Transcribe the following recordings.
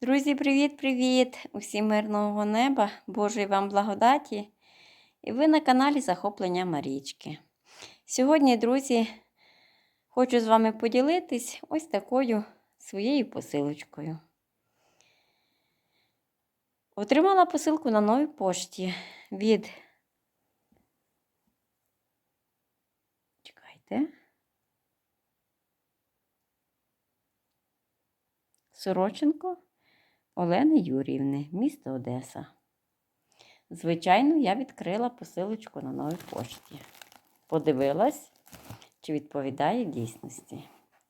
Друзі, привіт-привіт! Усім мирного неба, Божої вам благодаті! І ви на каналі Захоплення Марічки. Сьогодні, друзі, хочу з вами поділитись ось такою своєю посилочкою. Отримала посилку на новій пошті від. Чекайте. Сороченко Олени Юрівни, місто Одеса. Звичайно, я відкрила посилочку на новій пошті. Подивилась, чи відповідає дійсності.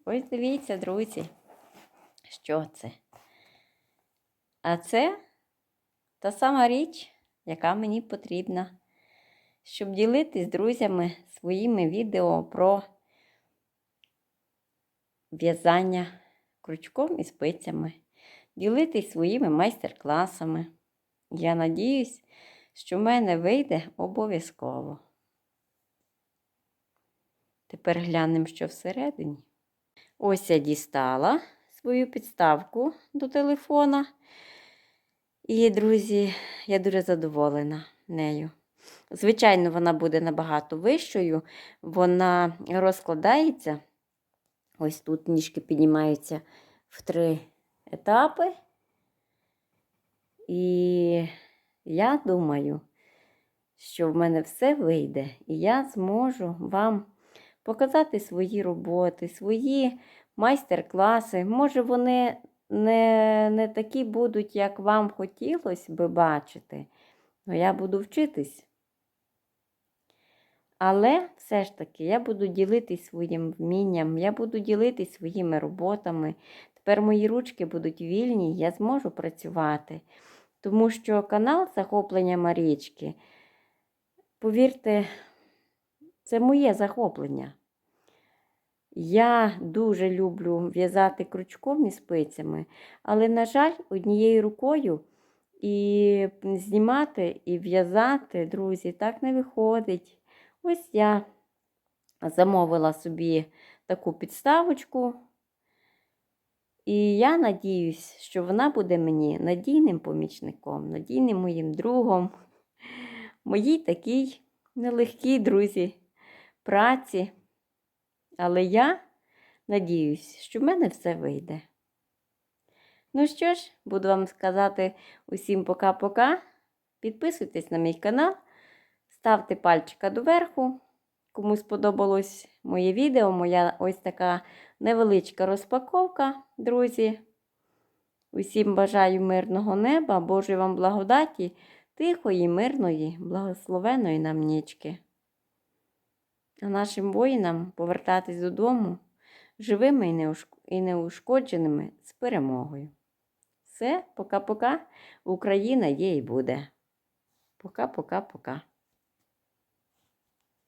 Ось дивіться, друзі, що це. А це та сама річ, яка мені потрібна, щоб ділитись з друзями своїми відео про в'язання крючком і спицями ділитись своїми майстер-класами. Я надіюсь, що в мене вийде обов'язково. Тепер глянемо, що всередині. Ось я дістала свою підставку до телефона. І, друзі, я дуже задоволена нею. Звичайно, вона буде набагато вищою, вона розкладається. Ось тут ніжки піднімаються в три етапи. І я думаю, що в мене все вийде, і я зможу вам показати свої роботи, свої майстер-класи. Може, вони не, не такі будуть, як вам хотілося би бачити, але я буду вчитись. Але все ж таки я буду ділитись своїм вмінням, я буду ділитись своїми роботами. Тепер мої ручки будуть вільні, я зможу працювати. Тому що канал захоплення Марічки, повірте, це моє захоплення. Я дуже люблю в'язати крючком і спицями, але, на жаль, однією рукою і знімати, і в'язати, друзі, так не виходить. Ось я замовила собі таку підставочку. І я надіюсь, що вона буде мені надійним помічником, надійним моїм другом, моїй такій нелегкій друзі праці. Але я надіюсь, що в мене все вийде. Ну що ж, буду вам сказати усім пока-пока. Підписуйтесь на мій канал, ставте пальчика доверху. Кому сподобалось моє відео, моя ось така невеличка розпаковка, друзі. Усім бажаю мирного неба, Божої вам благодаті, тихої, мирної, благословеної нам нічки. А нашим воїнам повертатись додому живими і неушкодженими з перемогою. Все, пока-пока. Україна є і буде. Пока-пока-пока.